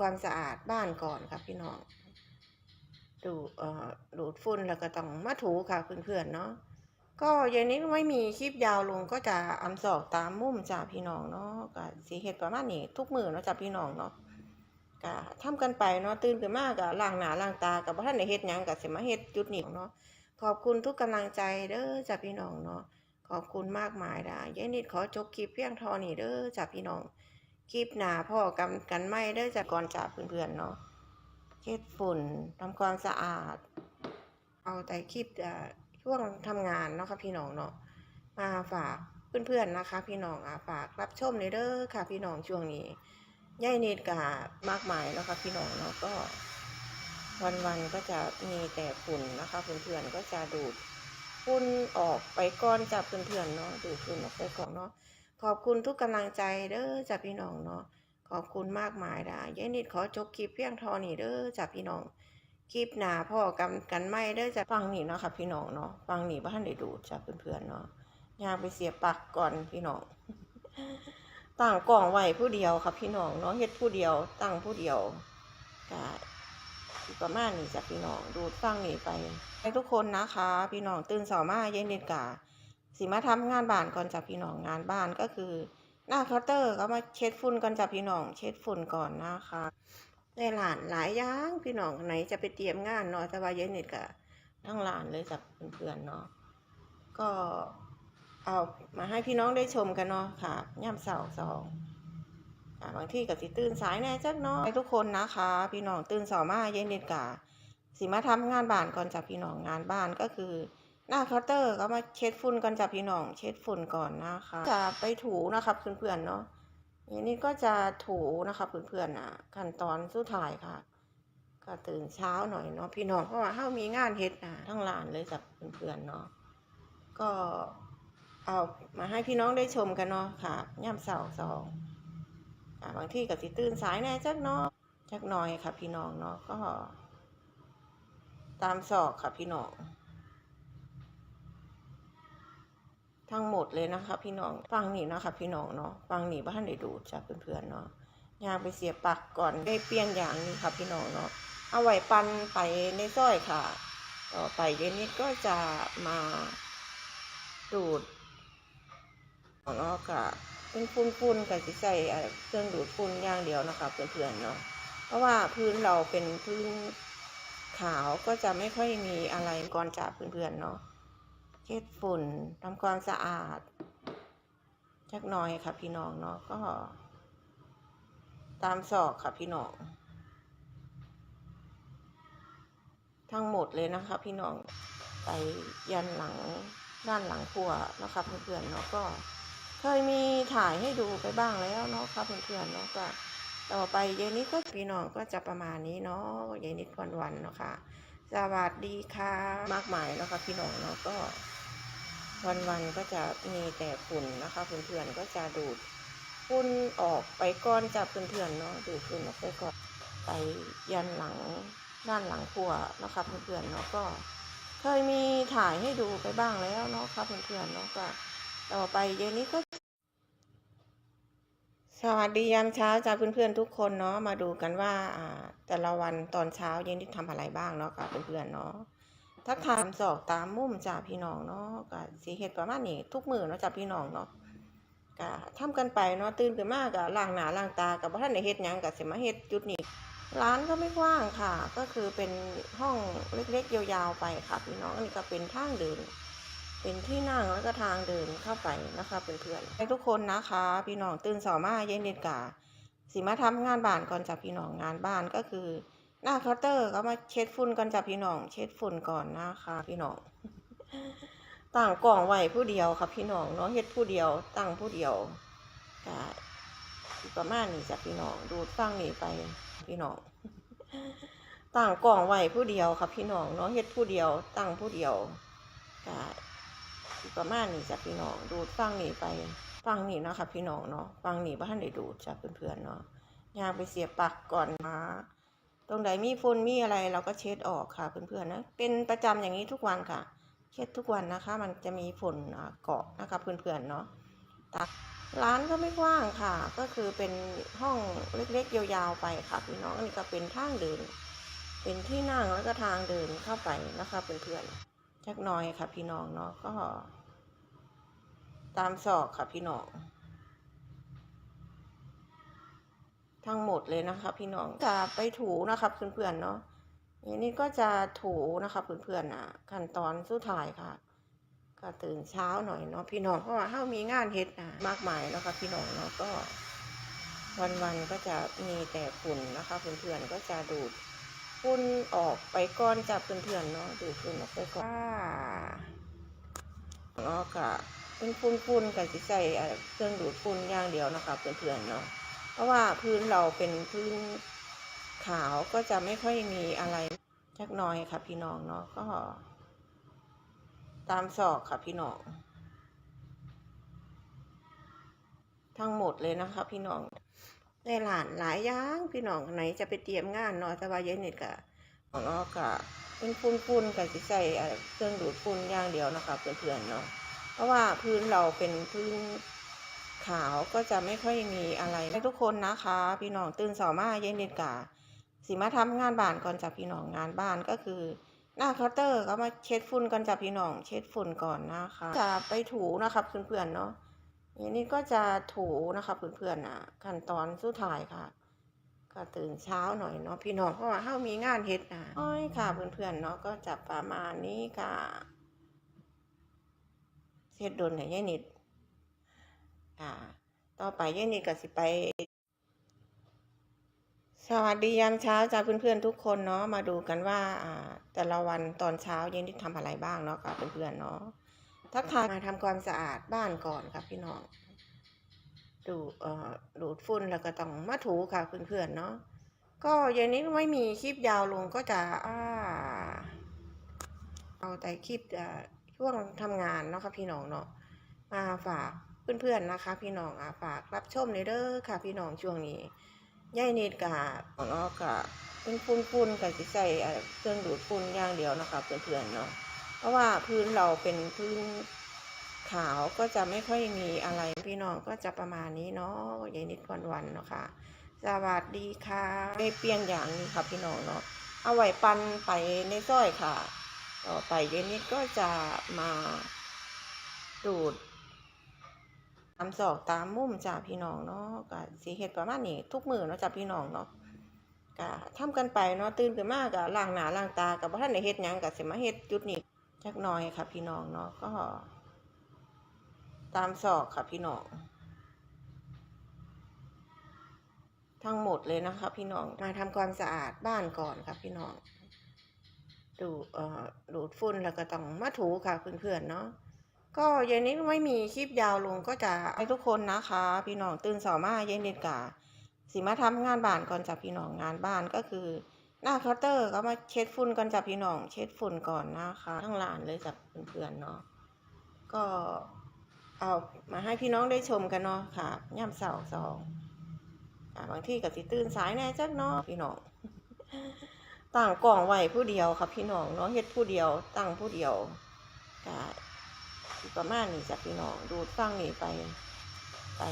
ความสะอาดบ้านก่อนครับพี่น้อง ดูเอ่อดูดฝุ่นแล้วก็ต้องมาถูค่ะเพื่อนๆเนาะ ก็เย็นนี้ไม่มีคลิปยาวลงก็จะอำสอกตามมุมจ้าพี่น้องเนาะก็สีเฮ็ดประมาณนี้ทุกมือเนาะจ้าพี่น้องเนาะก็ทำกันไปเนาะตื่นขึ้นมากก็ล้างหน้าล้างตากับบ่ทันได้เฮ็ดหยังก็สิมาเฮ็ดจุดนี้เนาะขอบคุณทุกกำลังใจเด้อจ้าพี่น้องเนาะขอบคุณมากมายนะย็นนี้ขอจบคลิปเพียงเท่านี้เด้อจ้าพี่น้อง คลิปหนาพ่อกันกันไม่เด้อจากก่อนจ้าเพื่อนๆเนาะเช็ดฝุ่นทำความสะอาด เอาแต่คลิปช่วงทำงานเนาะค่ะพี่น้องเนาะมาฝากเพื่อนๆนะคะ พี่น้องอะฝากรับชมในเด้อค่ะ พี่น้องช่วงนี้ย่ายนิดกามากมายแล้วค่ะพี่น้องเนาะก็ วันๆก็จะมีแต่ฝุ่นนะคะเพื่อนๆก็จะดูดฝุ่นออกไปก้อนจากเพื่อนๆเนาะดูดฝุ่นออกไปก่อนเนาะ ขอบคุณทุกกำลังใจเด้อจากพี่น้องเนาะขอบคุณมากมายนะยายนิดขอจบคลิปเพียงเท่านี้เด้อจากพี่น้องคลิปหนาพ่อกันกันไม่ได้อจะฟังนี่เนาะค่ะพี่น้องเนาะฟังนี่บ้านได้ดูจากเพื่อนๆเนาะยางไปเสียปลักก่อนพี่น้องต่างกล่องไว้ผู้เดียวค่ะพี่น้องเนาะเฮ็ดผู้เดียวตั้งผู้เดียวก็สิประมาณนี้จ้ะพี่น้องดูฟังนี่ไปให้ทุกคนนะคะ พี่น้องตื่นสอมาเย็นเด็ดกา สิมาทำงานบ้านก่อนจ้ะพี่น้องงานบ้านก็คือ หน้าเคาน์เตอร์ก็มาเช็ดฝุ่นก่อนจ้ะพี่น้องเช็ดฝุ่นก่อนนะคะในหลานหลายอย่างพี่น้องไหนจะไปเตรียมงานเนาะแต่ว่าเย็นนิดกับทั้งหลานเลยจากเพื่อนๆเนาะก็เอามาให้พี่น้องได้ชมกันเนาะค่ะย่ำเสาสองบางที่กับสิตื่นสายแน่จักเนาะทุกคนนะคะ พี่น้องตื่นสอมาเย็นนิดกาสิมาทำงานบ้านก่อนจากพี่น้องงานบ้านก็คือ หน้าเคาน์เตอร์ก็มาเช็ดฝุ่นก่อนจากพี่น้อง เช็ดฝุ่นก่อนนะคะ จะไปถูนะครับเพื่อนๆเนาะอันนี้ก็จะถูนะคะเพื่อนๆนะขั้นตอนสุดท้ายค่ะ ก็ตื่นเช้าหน่อยเนาะพี่น้องเพราะว่าเฮามีงานเฮ็ดนะทั้งลานเลยกับเพื่อนๆเนาะก็เอามาให้พี่น้องได้ชมกันเนาะค่ะย่ำเสาสองบางที่ก็สิตื่นสายแน่จักเนาะจักหน่อยค่ะ พี่น้องเนาะก็ ตามศอกค่ะพี่น้อง ทั้งหมดเลยนะคะพี่น้องฟังนี่นะคะพี่น้องเนาะฟังนี่บ้านได้ดูจากเพื่อนๆเนาะยางไปเสียปักก่อนได้เปลี่ยนอย่างนี้ค่ะพี่น้องเนาะเอาไว้ปันไปในซ้อยค่ะต่อไปเย็นนี้ก็จะมาดูดเนาะค่ะเป็นฝุ่นๆกับใส่เครื่องดูดฝุ่นอย่างเดียวนะคะเพื่อนๆเนาะเพราะว่าพื้นเราเป็นพื้นขาวก็จะไม่ค่อยมีอะไรก่อนจากเพื่อนๆเนาะ เช็ดฝุ่นทำความสะอาดจักหน่อยค่ะพี่น้องเนาะก็ ตามศอกค่ะพี่น้อง ทั้งหมดเลยนะคะพี่น้องไปยันหลังด้านหลังครัวนะคะเพื่อนๆเนาะก็ เคยมีถ่ายให้ดูไปบ้างแล้วเนาะค่ะเพื่อนๆเนาะก็ต่อไปเย็นนี้ก็พี่น้องก็จะประมาณนี้เนาะเย็นนี้วันวันเนาะค่ะสวัสดีค่ะ มากมายแล้วค่ะพี่น้องเนาะก็ วันๆก็จะมีแต่ฝุ่นนะคะเพื่อนๆก็จะดูดฝุ่นออกไปก้อนจากเพื่อนๆเนาะดูดฝุ่นออกไปก่อนไปยันหลังด้านหลังครัวนะคะเพื่อนๆเนาะก็ เคยมีถ่ายให้ดูไปบ้างแล้วเนาะค่ะเพื่อนๆเนาะก็ต่อไปเย็นนี้ก็ สวัสดียามเช้าจ้าเพื่อนๆทุกคนเนาะมาดูกันว่าอ่าแต่ละวันตอนเช้าเย็นที่ทำอะไรบ้างเนาะค่ะเพื่อนๆเนาะ ทักทายสอกตามมุมจ้าพี่น้องเนาะก็สีเฮ็ดประมาณนี้ทุกมือเนาะจ้าพี่น้องเนาะก็ทำกันไปเนาะตื่นขึ้นมากก็ล้างหน้าล้างตากับบ่ทันได้เฮ็ดหยังก็สิมาเฮ็ดจุดนี้ร้านก็ไม่กว้างค่ะ ก็คือเป็นห้องเล็กๆ ยาวๆไปค่ะพี่น้องอันนี้ก็เป็นทางเดิน เป็นที่นั่งแล้วก็ทางเดินเข้าไปนะคะเพื่อนๆให้ทุกคนนะคะ พี่น้องตื่นสอมาเย็นเด็ดกาสิมาทำงานบ้านก่อนจากพี่น้องงานบ้านก็คือ หน้าเคาน์เตอร์ก็มาเช็ดฝุ่นก่อนจากพี่น้อง เช็ดฝุ่นก่อนนะคะพี่น้องต่างกล่องไหวผู้เดียวค่ะพี่น้องเนาะเฮ็ดผู้เดียวตั้งผู้เดียวก็ประมาณนี้จ้ะพี่น้องดูดฟังนี่ไปพี่น้องต่างกล่องไหวผู้เดียวค่ะพี่น้องเนาะเฮ็ดผู้เดียวตั้งผู้เดียวก็ประมาณนี้จ้ะพี่น้องดูดฟังนี่ไปฟังนี่เนาะค่ะพี่น้องเนาะฟังนี่บ้านได้ดูดจ้ะเพื่อนๆเนาะยางไปเสียบปลักก่อนนะ ตรงไหนมีฝุ่นมีอะไรเราก็เช็ดออกค่ะเพื่อนๆนะ เป็นประจำอย่างนี้ทุกวันค่ะ เช็ดทุกวันนะคะ มันจะมีฝุ่นเกาะนะคะเพื่อนๆเนาะร้านก็ไม่กว้างค่ะ ก็คือเป็นห้องเล็กๆ ยาวๆไปค่ะพี่น้องอันนี้ก็เป็นทางเดิน เป็นที่นั่งแล้วก็ทางเดินเข้าไปนะคะเพื่อนๆจักน้อยค่ะพี่น้องเนาะก็ ตามศอกค่ะพี่น้อง ทั้งหมดเลยนะคะ พี่น้องจะไปถูนะคะเพื่อนๆเนาะอันนี้ก็จะถูนะคะเพื่อนๆนะขั้นตอนสุดท้ายค่ะ ก็ตื่นเช้าหน่อยเนาะพี่น้องเพราะว่าเฮามีงานเฮ็ดนะมากมายแล้วค่ะพี่น้องเนาะก็ วันๆก็จะมีแต่ฝุ่นนะคะเพื่อนๆก็จะดูดฝุ่นออกไปก่อนจากเพื่อนๆเนาะดูดฝุ่นออกไปก่อนเนาะก็เป็นฝุ่นๆกับสิใส่เอ่อเครื่องดูดฝุ่นอย่างเดียวนะคะเพื่อนๆเนาะ ราะว่าพื้นเราเป็นพื้นขาวก็จะไม่ค่อยมีอะไรจักหน้อยค่ะ พี่น้องเนาะก็ ตามศอกค่ะพี่น้อง ทั้งหมดเลยนะคะ พี่น้องได้หลานหลายอย่างพี่น้องไหนจะไปเตรียมงานเนาะแต่ว่าเย็นนี่กะของเรากะเป็นฝุ่นๆกับสิใส่เครื่องดูดฝุ่นอย่างเดียวนะคะเพื่อนๆเนาะเพราะว่าพื้นเราเป็นพื้น ขาวก็จะไม่ค่อยมีอะไรให้ทุกคนนะคะ พี่น้องตื่นสอมาเย็นนิดกะสิมาทำงานบ้านก่อนจากพี่น้องงานบ้านก็คือ หน้าเคาน์เตอร์ก็มาเช็ดฝุ่นกันจากพี่น้องเช็ดฝุ่นก่อนนะคะจะไปถูนะครับเพื่อนๆเนาะอันนี้ก็จะถูนะครับเพื่อนๆนะขั้นตอนสุดท้ายค่ะ ก็ตื่นเช้าหน่อยเนาะพี่น้องเพราะว่าเฮามีงานเฮ็ดนะอ้อยค่ะเพื่อนๆเนาะก็จะประมาณนี้ค่ะเช็ดโดนไหนยายนิด อ่า ต่อไปยายนิดก็สิไป สวัสดียามเช้าจ้าเพื่อนๆทุกคนเนาะมาดูกันว่าอ่า แต่ละวันตอนเช้าเย็นที่ทำอะไรบ้างเนาะกับเพื่อนๆเนาะทักทายมาทำความสะอาดบ้านก่อนครับพี่น้องดูเอ่อดูดฝุ่นแล้วก็ต้องมาถูค่ะเพื่อนๆเนาะก็เย็นนี้ไม่มีคลิปยาวลงก็จะอ่าเอาแต่คลิปช่วงทำงานเนาะค่ะพี่น้องเนาะมาฝาก เพื่อนๆนะคะ พี่น้องอะฝากรับชมเลยเด้อค่ะ พี่น้องช่วงนี้ยายนิดกะของเรากะเป็นฝุ่นๆกับใส่เออเครื่องดูดฝุ่นอย่างเดียวนะคะเพื่อนๆเนาะเพราะว่าพื้นเราเป็นพื้นขาวก็จะไม่ค่อยมีอะไรพี่น้องก็จะประมาณนี้เนาะยายนิดวันๆเนาะค่ะสวัสดีค่ะได้เปียนอย่างนี้ค่ะพี่น้องเนาะเอาไว้ปันไปในซอยค่ะ ต่อไปยายนิดก็จะมาดูดามศอกตามมุมจ้าพี่น้องเนาะก็สิเฮ็ดประมาณนี้ทุกมือเนาะจ้าพี่น้องเนาะก็ทำกันไปเนาะตื่นขึ้นมากก็ล้างหน้าล้างตาก็บ่ทันได้เฮ็ดยังก็สิมาเฮ็ดจุดนี้จักหน่อยค่ะ พี่น้องเนาะก็ ตามศอกค่ะพี่น้อง ทั้งหมดเลยนะคะ พี่น้องมาทำความสะอาดบ้านก่อนค่ะพี่น้องดูเอ่อดูดฝุ่นแล้วก็ต้องมาถูค่ะเพื่อนๆเนาะ ก็เย็นนี้ไม่มีคลิปยาวลงก็จะให้ทุกคนนะคะ พี่น้องตื่นสอมาเย็นเด็ดกาสิมาทำงานบ้านก่อนจากพี่น้องงานบ้านก็คือ หน้าเคาน์เตอร์ก็มาเช็ดฝุ่นก่อนจากพี่น้อง เช็ดฝุ่นก่อนนะคะ ทั้งลานเลยจากเพื่อนๆเนาะก็เอามาให้พี่น้องได้ชมกันเนาะค่ะย่ำเสาสองบางที่กับสิตื่นสายแน่จักเนาะพี่น้องต่างกล่องไว้ผู้เดียวครับพี่น้องเนาะเฮ็ดผู้เดียวตั้งผู้เดียวก็ ประมาณนี้จ้ะพี่น้องดูดฟังนี่ไป ไป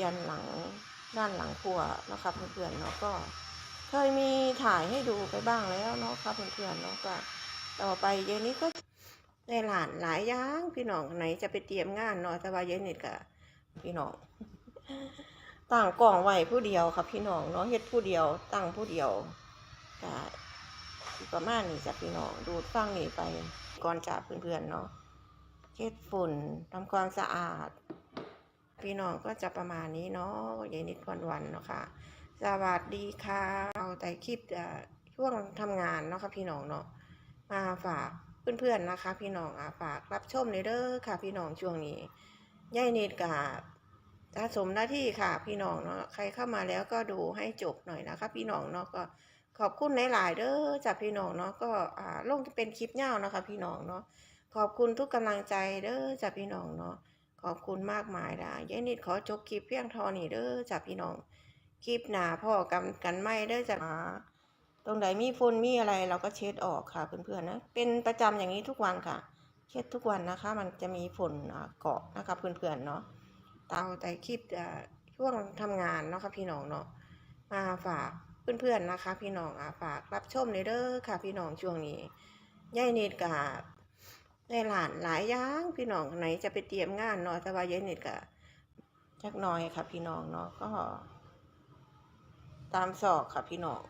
ยันหลังด้านหลังครัวนะครับเพื่อนๆเนาะก็เคยมีถ่ายให้ดูไปบ้างแล้วเนาะครับเพื่อนๆเนาะก็ต่อไปเย็นนี้ก็ได้หลานหลายอย่างพี่น้องไหนจะไปเตรียมงานเนาะแต่ว่าเย็นนี่ก็พี่น้องต่างกล่องไว้ผู้เดียวครับพี่น้องเนาะเฮ็ดผู้เดียวตั้งผู้เดียวก็ประมาณนี้จ้ะพี่น้องดูดฟังนี่ไปก่อนจากเพื่อนๆเนาะ เช็ดฝุ่นทำความสะอาด พี่น้องก็จะประมาณนี้เนาะยายนิดวันวันเนาะค่ะ สวัสดีค่ะ เอาแต่คลิปอ่อช่วงทำงานเนาะค่ะพี่น้องเนาะ มาฝากเพื่อนๆนะคะ พี่น้องอะฝากรับชมเลยเด้อค่ะ พี่น้องช่วงนี้ยายนิดกับสะสมหน้าที่ค่ะ พี่น้องเนาะใครเข้ามาแล้วก็ดูให้จบหน่อยนะคะ พี่น้องเนาะก็ขอบคุณหลายๆเด้อจากพี่น้องเนาะก็อ่าลงเป็นคลิปยานะคะพี่น้องเนาะ ขอบคุณทุกกำลังใจเด้อจากพี่น้องเนาะขอบคุณมากมายนะยายนิดขอจบคลิปเพียงเทอนี้เด้อจากพี่น้องคลิปหนาพ่อกันกันไม่เด้อจากตรงไหนมีฝุ่นมีอะไรเราก็เช็ดออกค่ะเพื่อนๆนะเป็นประจำอย่างนี้ทุกวันค่ะ เช็ดทุกวันนะคะ มันจะมีฝุ่นเกาะนะคะเพื่อนๆเนาะตาแต่คลิปอ่าช่วงทำงานเนาะค่ะพี่น้องเนาะมาฝากเพื่อนๆนะคะ พี่น้องอะฝากรับชมเลยเด้อค่ะ พี่น้องช่วงนี้ยายนิดกับ ได้หลานหลายอย่างพี่น้องไหนจะไปเตรียมงานเนาะแต่ว่ายายนิดกับจักน้อยค่ะ พี่น้องเนาะก็ ตามศอกค่ะพี่น้อง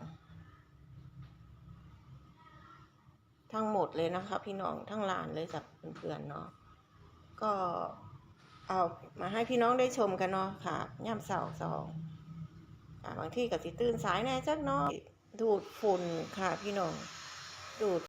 ทั้งหมดเลยนะคะ พี่น้องทั้งหลานเลยกับเพื่อนๆเนาะก็เอามาให้พี่น้องได้ชมกันเนาะค่ะย่ำเสาสองบางที่กับสิตื่นสายแน่จักหน้อยดูดฝุ่นค่ะพี่น้องดูด